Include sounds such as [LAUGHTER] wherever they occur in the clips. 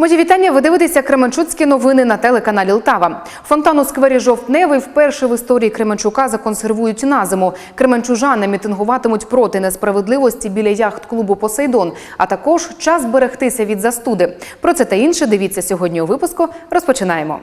Мої вітання. Ви дивитеся Кременчуцькі новини на телеканалі Лтава. Фонтан у сквері Жовтневий вперше в історії Кременчука законсервують на зиму. Кременчужани мітингуватимуть проти несправедливості біля яхт-клубу Посейдон, а також час берегтися від застуди. Про це та інше дивіться сьогодні у випуску. Розпочинаємо.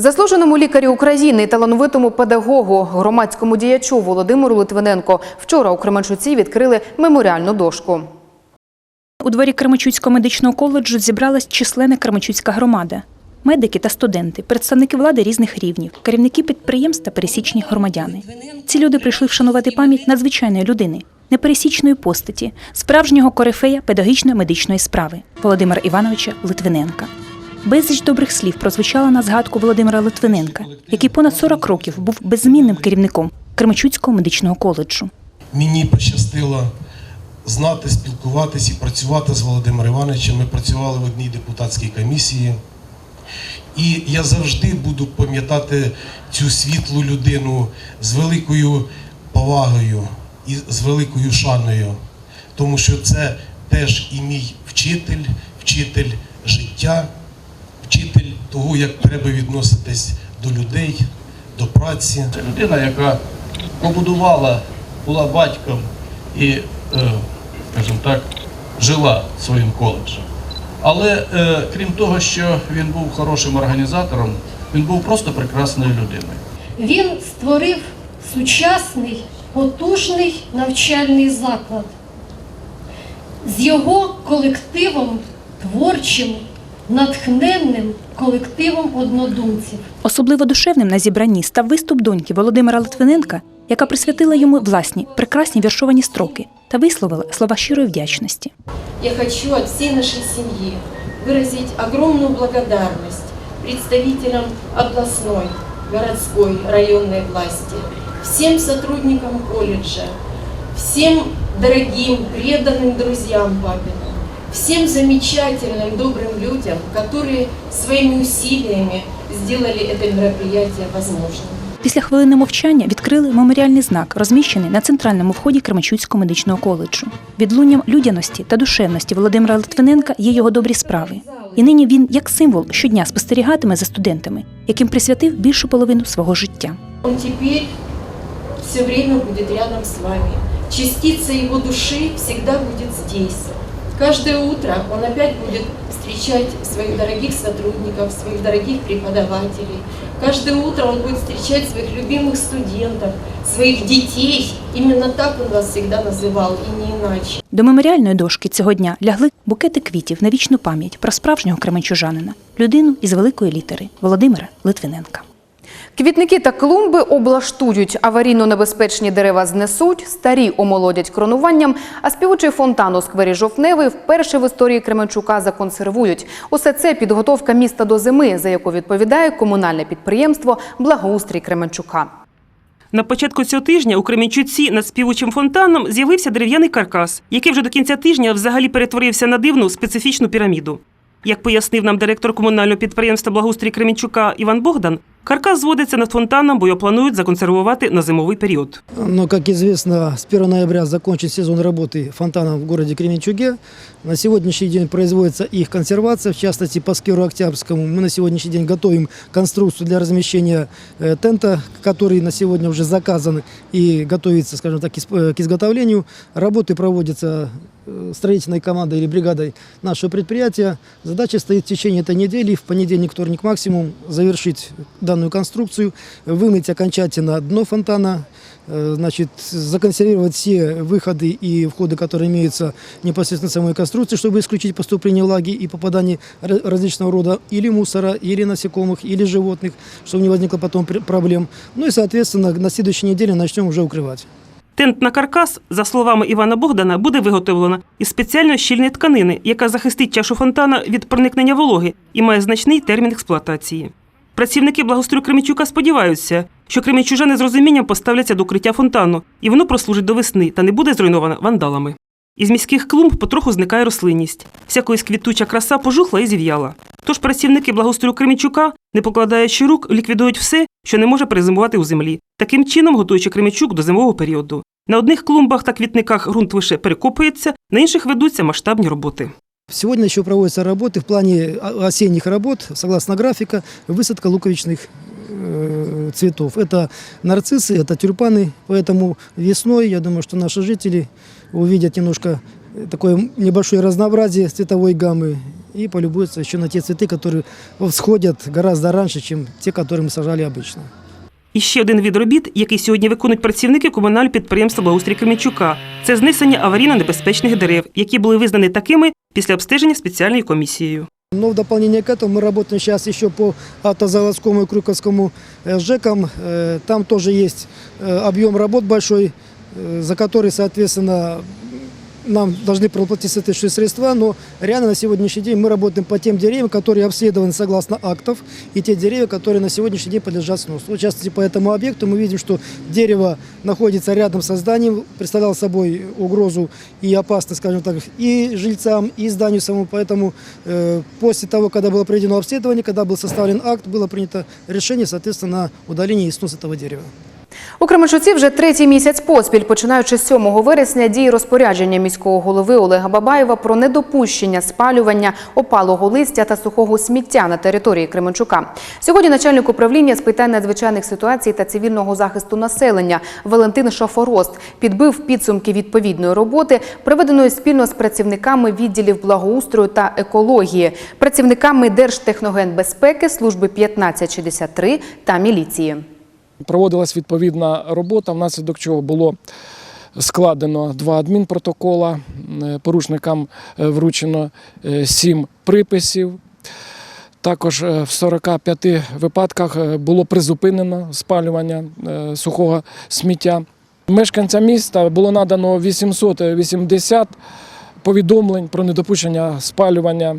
Заслуженому лікарю України, і талановитому педагогу, громадському діячу Володимиру Литвиненко вчора у Кременчуці відкрили меморіальну дошку. У дворі Кременчуцького медичного коледжу зібралась численна Кременчуцька громада. Медики та студенти, представники влади різних рівнів, керівники підприємств та пересічні громадяни. Ці люди прийшли вшанувати пам'ять надзвичайної людини, непересічної постаті, справжнього корифея педагогічно-медичної справи Володимира Івановича Литвиненка. Безліч добрих слів прозвучала на згадку Володимира Литвиненка, який понад 40 років був беззмінним керівником Кременчуцького медичного коледжу. Мені пощастило знати, спілкуватись і працювати з Володимиром Івановичем. Ми працювали в одній депутатській комісії. І я завжди буду пам'ятати цю світлу людину з великою повагою і з великою шаною, тому що це теж і мій вчитель, вчитель життя, вчитель того, як треба відноситись до людей, до праці. Це людина, яка побудувала, була батьком і, е, скажімо так, жила своїм коледжем. Але е, крім того, що він був хорошим організатором, він був просто прекрасною людиною. Він створив сучасний, потужний навчальний заклад з його колективом творчим, натхненним колективом однодумців. Особливо душевним на зібранні став виступ доньки Володимира Литвиненка, яка присвятила йому власні прекрасні віршовані строки та висловила слова щирої вдячності. Я хочу от всей нашей семьи выразить огромную благодарность представителям областной, городской, районной власти, всем сотрудникам колледжа, всем дорогим, преданным друзьям папиным, всем замечательным, добрым людям, которые своими усилиями сделали это мероприятие возможным. Після хвилини мовчання відкрили меморіальний знак, розміщений на центральному вході Кременчуцького медичного коледжу. Відлунням людяності та душевності Володимира Литвиненка є його добрі справи. І нині він, як символ, щодня спостерігатиме за студентами, яким присвятив більшу половину свого життя. Он теперь все время будет рядом с вами. Частица его души всегда будет здесь. Каждое утро он опять будет встречать своих дорогих сотрудников, своих дорогих преподавателей. Каждое утро он будет встречать своих любимых студентов, своих детей. Именно так он вас всегда называл, и не иначе. До меморіальної дошки цього дня лягли букети квітів на вічну пам'ять про справжнього кременчужанина, людину із великої літери Володимира Литвиненка. Квітники та клумби облаштують, аварійно-небезпечні дерева знесуть, старі омолодять кронуванням, а співучий фонтан у сквері Жовтневий вперше в історії Кременчука законсервують. Усе це підготовка міста до зими, за яку відповідає комунальне підприємство «Благоустрій Кременчука». На початку цього тижня у Кремінчуці над співучим фонтаном з'явився дерев'яний каркас, який вже до кінця тижня взагалі перетворився на дивну специфічну піраміду. Як пояснив нам директор комунального підприємства благоустрій Кремінчука Іван Богдан, каркас зводиться над фонтаном, бо його планують законсервувати на зимовий період. Но, как известно, с 1 ноября закончен сезон работы фонтанов в городе Кременчуге. На сегодняшний день производится их консервация, в частности по скверу Октябрьскому. Мы на сегодняшний день готовим конструкцию для размещения э, тента, который на сегодня уже заказан и готовится, скажем так, исп- э, к изготовлению. Работы проводятся э, строительной командой или бригадой нашего предприятия. Задача стоит в течение этой недели, в понедельник, вторник максимум, завершить данную конструкцию, вымыть окончательно дно фонтана, э, значит, законсервировать все выходы и входы, которые имеются непосредственно в самой конструкции, чтобы исключить поступление влаги и попадание ра- различного рода или мусора, или насекомых, или животных, чтобы не возникло потом пр- проблем. Ну и, соответственно, на следующей неделе начнем уже укрывать. Тент на каркас, за словами Івана Богдана, буде виготовлено із спеціальної щільної тканини, яка захистить чашу фонтана від проникнення вологи і має значний термін експлуатації. Працівники благострою Кременчука сподіваються, що кременчужани з розумінням поставляться до укриття фонтану, і воно прослужить до весни та не буде зруйновано вандалами. Із міських клумб потроху зникає рослинність. Вся колись квітуча краса пожухла і зів'яла. Тож працівники благоустрою Кременчука, не покладаючи рук, ліквідують все, що не може перезимувати у землі, таким чином готуючи Кременчук до зимового періоду. На одних клумбах та квітниках ґрунт лише перекопується, на інших ведуться масштабні роботи. Сегодня еще проводятся работы в плане о- осенних работ, согласно графика, высадка луковичных э, цветов. Это нарциссы, это тюльпаны, поэтому весной, я думаю, что наши жители увидят немножко э, такое небольшое разнообразие цветовой гаммы и полюбуются еще на те цветы, которые всходят гораздо раньше, чем те, которые мы сажали обычно. І ще один від робіт, який сьогодні виконують працівники комунального підприємства Благоустрій Кременчука. Це знесення аварійно-небезпечних дерев, які були визнані такими після обстеження спеціальною комісією. Но в дополнение к этому мы работаем сейчас еще по автозаводскому и Крюковскому э, ЖЭКам. Э, Там тоже есть э, объем работ большой, э, за который, соответственно, нам должны проплатить соответствующие средства, но реально на сегодняшний день мы работаем по тем деревьям, которые обследованы согласно актов, и те деревья, которые на сегодняшний день подлежат сносу. Вот, в частности, по этому объекту мы видим, что дерево находится рядом со зданием, представлял собой угрозу и опасность, скажем так, и жильцам, и зданию самому. Поэтому э, после того, когда было проведено обследование, когда был составлен акт, было принято решение, соответственно, на удаление и снос этого дерева. У Кременчуці вже третій місяць поспіль, починаючи з 7 вересня, діє розпорядження міського голови Олега Бабаєва про недопущення спалювання опалого листя та сухого сміття на території Кременчука. Сьогодні начальник управління з питань надзвичайних ситуацій та цивільного захисту населення Валентин Шафорост підбив підсумки відповідної роботи, проведеної спільно з працівниками відділів благоустрою та екології, працівниками Держтехногенбезпеки, служби 1563 та міліції. Проводилась відповідна робота, внаслідок чого було складено два адмінпротокола. Е, Порушникам е, вручено е, сім приписів. Також в 45 випадках було призупинено спалювання сухого сміття. Мешканцям міста було надано 880 повідомлень про недопущення спалювання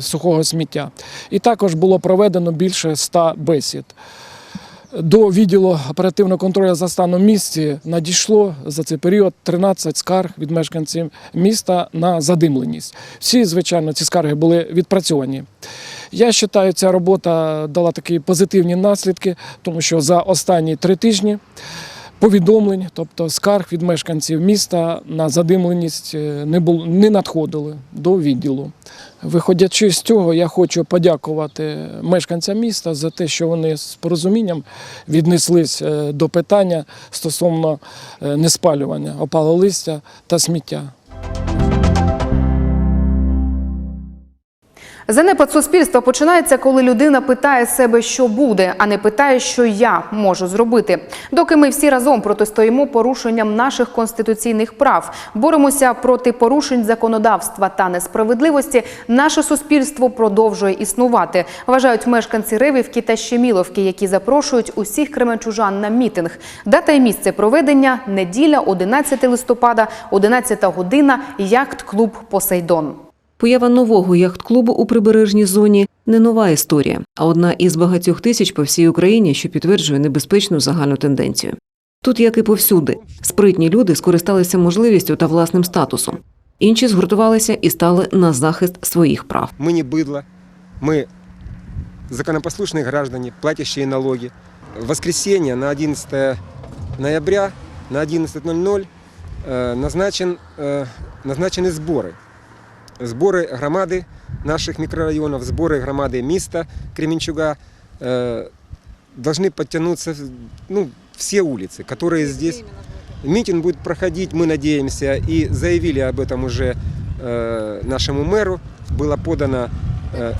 сухого сміття. І також було проведено більше 100 бесід. До відділу оперативного контролю за станом місті надійшло за цей період 13 скарг від мешканців міста на задимленість. Всі, звичайно, ці скарги були відпрацьовані. Я вважаю, ця робота дала такі позитивні наслідки, тому що за останні три тижні повідомлень, тобто скарг від мешканців міста на задимленість е, не було не надходили до відділу. Виходячи з цього, я хочу подякувати мешканцям міста за те, що вони з порозумінням віднеслись е, до питання стосовно е, неспалювання опалого листя та сміття. Занепад суспільства починається, коли людина питає себе, що буде, а не питає, що я можу зробити. Доки ми всі разом протистоїмо порушенням наших конституційних прав, боремося проти порушень законодавства та несправедливості, наше суспільство продовжує існувати. Вважають мешканці Ревівки та Щеміловки, які запрошують усіх кременчужан на мітинг. Дата і місце проведення неділя, 11 листопада, 11 година. Яхт-клуб Посейдон. Поява нового яхт-клубу у прибережній зоні не нова історія, а одна із багатьох тисяч по всій Україні, що підтверджує небезпечну загальну тенденцію. Тут, як і повсюди, спритні люди скористалися можливістю та власним статусом. Інші згуртувалися і стали на захист своїх прав. Мы не быдло, мы законопослушные граждане, платящие налоги. В воскресенье на 11 ноября на 11.00 э, назначен, э, назначены Сборы громады наших микрорайонов, сборы громады Миста Кременчуга должны подтянуться ну, все улицы, которые здесь. Митинг будет проходить, мы надеемся, и заявили об этом уже э, нашему мэру. Было подано... э,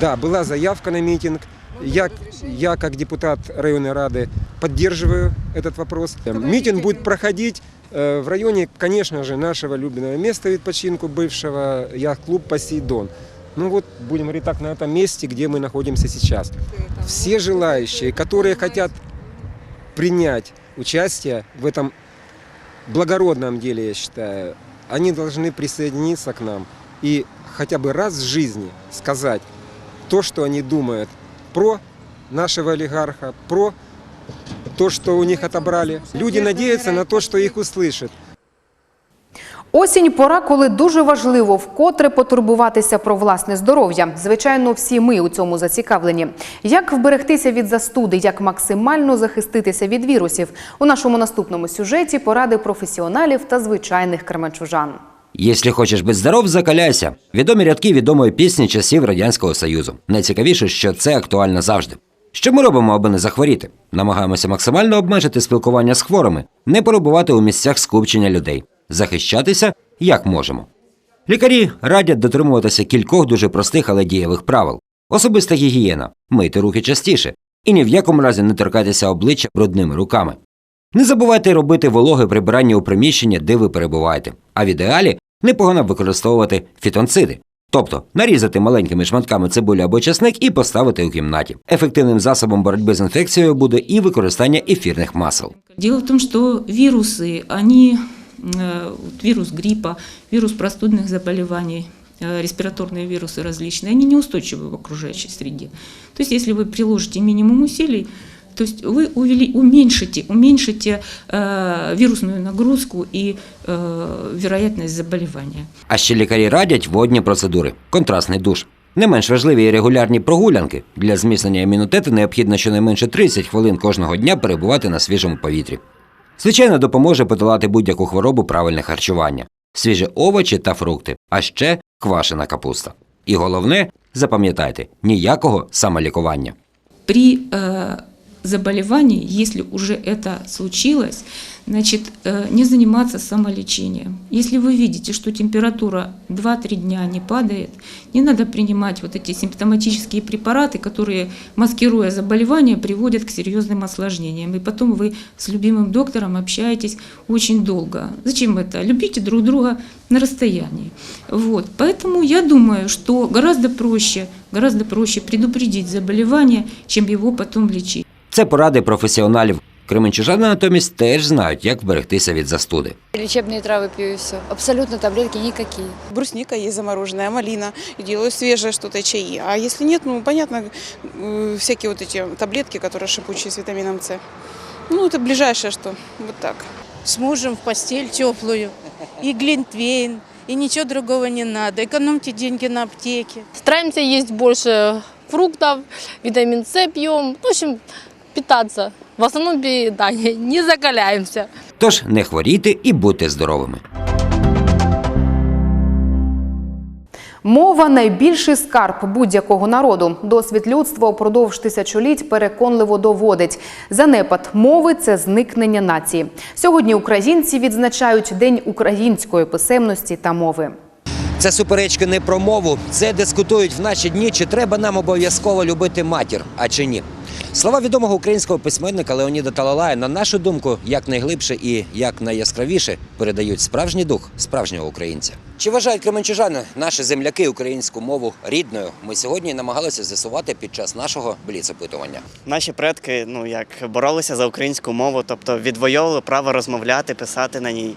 да, была заявка на митинг. Я, я, как депутат районной рады, поддерживаю этот вопрос. Митинг будет проходить в районе, конечно же, нашего любимого места відпочинку, бывшего яхт-клуб «Посейдон». Ну вот, будем говорить так, на этом месте, где мы находимся сейчас. Все желающие, которые хотят принять участие в этом благородном деле, я считаю, они должны присоединиться к нам и хотя бы раз в жизни сказать то, что они думают про нашего олигарха, про то, что у них отобрали. Люди надеются на то, что их услышат. Осінь пора, коли дуже важливо вкотре потурбуватися про власне здоров'я. Звичайно, всі ми у цьому зацікавлені. Як вберегтися від застуди, як максимально захиститися від вірусів? У нашому наступному сюжеті поради професіоналів та звичайних кременчужан. Якщо хочеш бути здоров, закаляйся. Відомі рядки відомої пісні часів Радянського Союзу. Найцікавіше, що це актуально завжди. Що ми робимо, аби не захворіти? Намагаємося максимально обмежити спілкування з хворими, не перебувати у місцях скупчення людей, захищатися як можемо. Лікарі радять дотримуватися кількох дуже простих, але дієвих правил. Особиста гігієна, мийте руки частіше і ні в якому разі не торкайтеся обличчя брудними руками. Не забувайте робити вологе прибирання у приміщенні, де ви перебуваєте. А в ідеалі непогано використовувати фітонциди. Тобто нарізати маленькими шматками цибулю або часник і поставити у кімнаті. Ефективним засобом боротьби з інфекцією буде і використання ефірних масел. Дело в том, что вирусы, они, э, вот вирус гриппа, вирус простудных заболеваний, э, респираторные вирусы различные, они неустойчивы в окружающей среде. То есть, если вы приложите минимум усилий, то есть вы увели, уменьшите, уменьшите э, вирусную нагрузку и э, вероятность заболевания. А ще лікарі радять водні процедури, контрастний душ. Не менш важливі і регулярні прогулянки. Для зміцнення імунітету необхідно щонайменше 30 хвилин кожного дня перебувати на свіжому повітрі. Звичайно, допоможе подолати будь-яку хворобу правильне харчування, свіжі овочі та фрукти, а ще квашена капуста. І головне, запам'ятайте, ніякого самолікування. При э, заболевании, если уже это случилось, значит, э, не заниматься самолечением. Если вы видите, что температура 2-3 дня не падает, не надо принимать вот эти симптоматические препараты, которые, маскируя заболевание, приводят к серьезным осложнениям. И потом вы с любимым доктором общаетесь очень долго. Зачем это? Любите друг друга на расстоянии. Вот. Поэтому я думаю, что гораздо проще, гораздо проще предупредить заболевание, чем его потом лечить. Це поради професіоналів. Кременчужани натомість теж знають, як вберегтися від застуди. Лечебные травы пью и все. Абсолютно таблетки никакие. Брусника есть замороженная, малина, и делаю свежее что-то, чаи. А если нет, ну, понятно, э, всякие вот эти таблетки, которые шипучие с витамином С. Ну, это ближайшее, что вот так. С мужем в постель теплую. И глинтвейн. И ничего другого не надо. Экономьте деньги на аптеке. Стараемся есть больше фруктов, витамин С пьем. В общем, питаться. В основном питание. [LAUGHS] Не закаляемся. Тож не хворійте і будьте здоровими. Мова найбільший скарб будь-якого народу. Досвід людства упродовж тисячоліть переконливо доводить. Занепад мови це зникнення нації. Сьогодні українці відзначають День української писемності та мови. Це суперечки не про мову. Це дискутують в наші дні, чи треба нам обов'язково любити матір, а чи ні. Слова відомого українського письменника Леоніда Талалая, на нашу думку, як найглибше і як найяскравіше передають справжній дух справжнього українця. Чи вважають кременчужани наші земляки українську мову рідною? Ми сьогодні намагалися з'ясувати під час нашого бліц-опитування. Наші предки ну як боролися за українську мову, тобто відвоювали право розмовляти, писати на ній.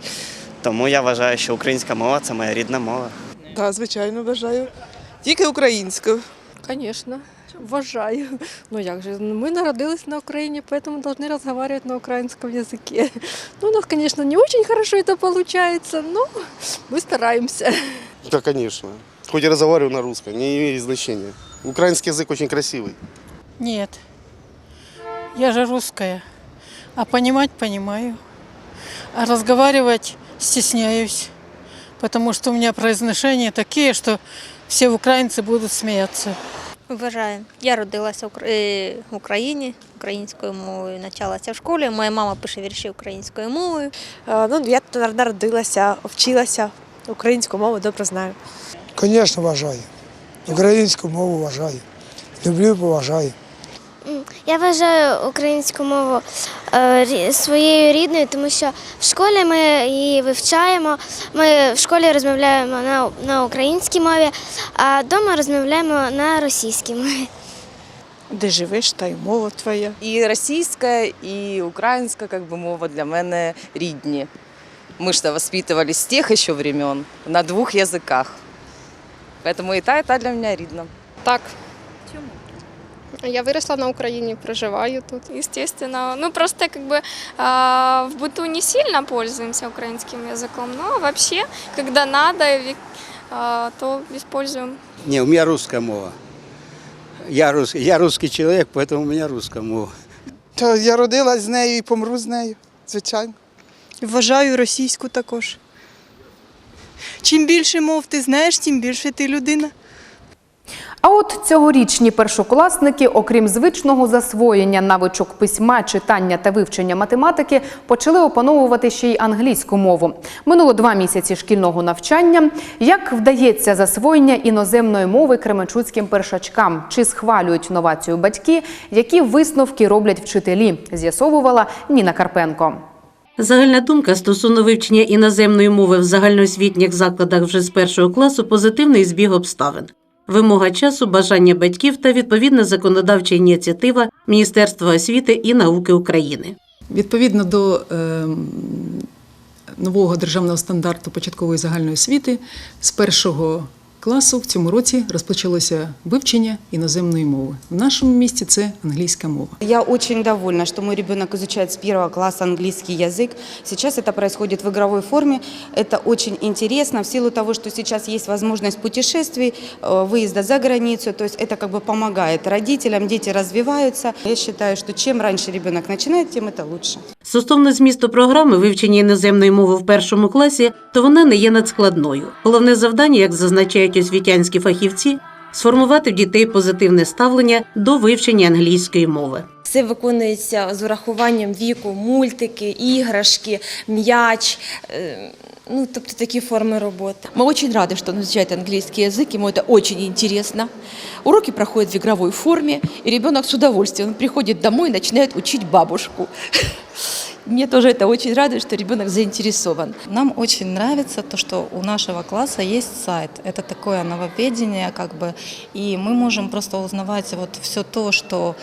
Тому я вважаю, що українська мова це моя рідна мова. Так, звичайно, бажаю. Тільки українською. Конечно, вважаю. Ну як же, мы народились на Украине, поэтому должны разговаривать на украинском языке. Ну, у нас, конечно, не очень хорошо это получается, но мы стараемся. Да, конечно. Хоть и разговариваю на русском, не имеет значения. Украинский язык очень красивый. Нет. Я же русская. А понимать понимаю. А разговаривать стесняюсь. Потому что у меня произношения такие, что все украинцы будут смеяться. Вважаю. Я родилася в Україні українською мовою, навчалася в школі. Моя мама пише вірші українською мовою. Ну, я тут народилася, вчилася, українську мову добре знаю. Звісно, вважаю. Українську мову вважаю. Люблю і поважаю. Я вважаю українську мову е, своєю рідною, тому що в школі ми її вивчаємо. Ми в школі розмовляємо на, на українській мові, а вдома розмовляємо на російській мові. Де живеш, та й мова твоя. І російська, і українська как бы, мова для мене рідні. Ми ж воспитывались з тих ще времен на двох язиках. Поэтому і та, і та для мене рідна. Так. Я выросла на Украине, проживаю тут. Естественно. Ну, просто как бы а, в быту не сильно пользуемся украинским языком, но вообще, когда надо, а, то используем. Не, у меня русская мова. Я русский, я русский человек, поэтому у меня русская мова. То я родилась з нею і помру з нею, звичайно. Вважаю російську також. Чим більше мов ти знаєш, тим більше ти людина. А от цьогорічні першокласники, окрім звичного засвоєння навичок письма, читання та вивчення математики, почали опановувати ще й англійську мову. Минуло два місяці шкільного навчання. Як вдається засвоєння іноземної мови кременчуцьким першачкам? Чи схвалюють новацію батьки? Які висновки роблять вчителі? З'ясовувала Ніна Карпенко. Загальна думка стосовно вивчення іноземної мови в загальноосвітніх закладах вже з першого класу позитивний збіг обставин. Вимога часу, бажання батьків та відповідна законодавча ініціатива Міністерства освіти і науки України. Відповідно до е, нового державного стандарту початкової загальної освіти, з першого класу в цьому році розпочалося вивчення іноземної мови. В нашому місті це англійська мова. Я очень довольна, что мой ребенок изучает с первого класса английский язык. Сейчас это происходит в игровой форме. Это очень интересно в силу того, что сейчас есть возможность путешествий, э, выезда за границу. То есть это как бы помогает родителям, дети развиваются. Я считаю, что чем раньше ребенок начинает, тем это лучше. Стосовно змісту програми вивчення іноземної мови в першому класі, то вона не є надскладною. Головне завдання, як зазначають освітянські фахівці, сформувати в дітей позитивне ставлення до вивчення англійської мови. Все виконується з урахуванням віку, мультики, іграшки, м'яч. е, Ну, тобто такі форми роботи. Мы очень рады, что он изучает английский язык, ему это очень интересно. Уроки проходят в игровой форме, и ребенок с удовольствием он приходит домой и начинает учить бабушку. Мне тоже это очень радует, что ребенок заинтересован. Нам очень нравится то, что у нашего класса есть сайт. Это такое нововведение, как бы, и мы можем просто узнавать вот все то, что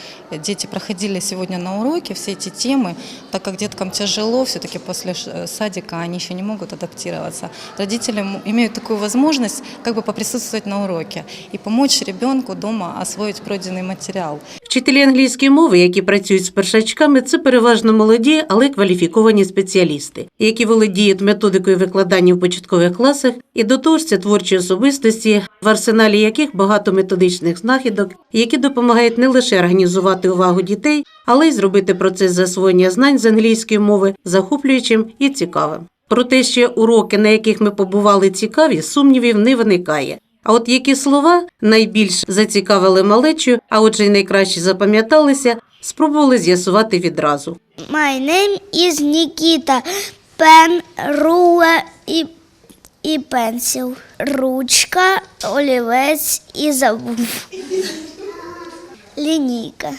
дети проходили сегодня на уроке, все эти темы, так как деткам тяжело, все-таки после ш- садика они еще не могут адаптироваться. Родители м- имеют такую возможность как бы поприсутствовать на уроке и помочь ребенку дома освоить пройденный материал. Вчителі англійської мови, які працюють з першачками, це переважно молоді, але кваліфіковані спеціалісти, які володіють методикою викладання в початкових класах, і до того ж це творчі особистості, в арсеналі яких багато методичних знахідок, які допомагають не лише організувати увагу дітей, але й зробити процес засвоєння знань з англійської мови захоплюючим і цікавим. Про те, що уроки, на яких ми побували цікаві, сумнівів не виникає. А от які слова найбільш зацікавили малечу, а отже й найкраще запам'яталися, спробували з'ясувати відразу. My name is Nikita. Пен, рула і, і пенсил. Ручка, олівець і забув. Лінійка.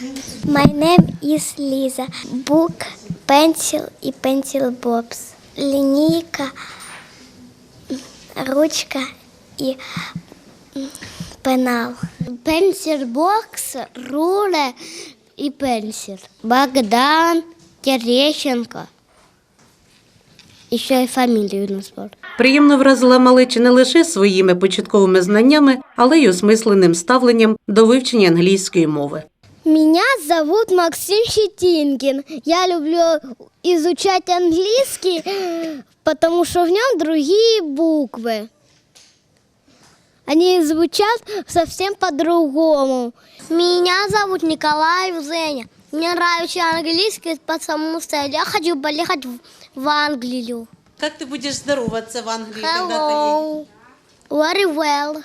My name is Lisa. Book, pencil і pencil bobs. Лінійка, ручка і пенал. Pencil box, руле і пенсил. Богдан Терещенко. І ще й фамілію назвав. Приємно вразила малеча не лише своїми початковими знаннями, але й осмисленим ставленням до вивчення англійської мови. Меня зовут Максим Щетинкин. Я люблю изучать английский, потому что в нем другие буквы. Они звучат совсем по-другому. Меня зовут Николай Зеня. Мне нравится английский, потому что я хочу поехать в- в Англию. Как ты будешь здороваться в Англии, когда ты Hello. Very well.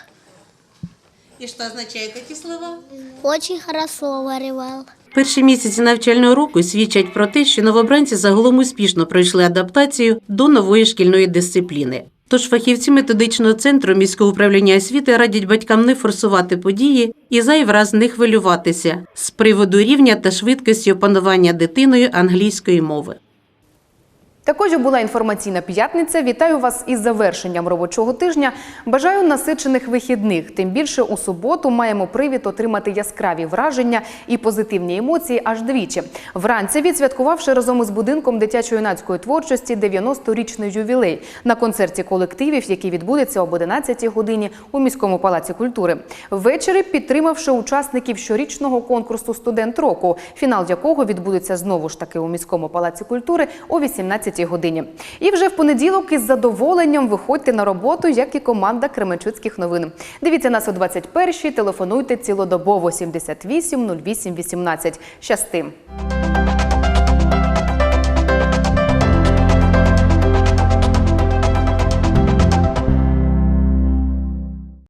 И что означают эти слова? Очень хорошо, very well. Перші місяці навчального року свідчать про те, що новобранці загалом успішно пройшли адаптацію до нової шкільної дисципліни. Тож фахівці методичного центру міського управління освіти радять батькам не форсувати події і зайвий раз не хвилюватися з приводу рівня та швидкості опанування дитиною англійської мови. Також була інформаційна п'ятниця. Вітаю вас із завершенням робочого тижня. Бажаю насичених вихідних. Тим більше у суботу маємо привід отримати яскраві враження і позитивні емоції аж двічі. Вранці відсвяткувавши разом із будинком дитячо-юнацької творчості 90-річний ювілей на концерті колективів, який відбудеться об 11 годині у міському палаці культури. Ввечері підтримавши учасників щорічного конкурсу Студент року, фінал якого відбудеться знову ж таки у міському палаці культури о 18 годині. І вже в понеділок із задоволенням виходьте на роботу, як і команда Кременчуцьких новин. Дивіться нас о 21-й, телефонуйте цілодобово 78 08 18. Щасти!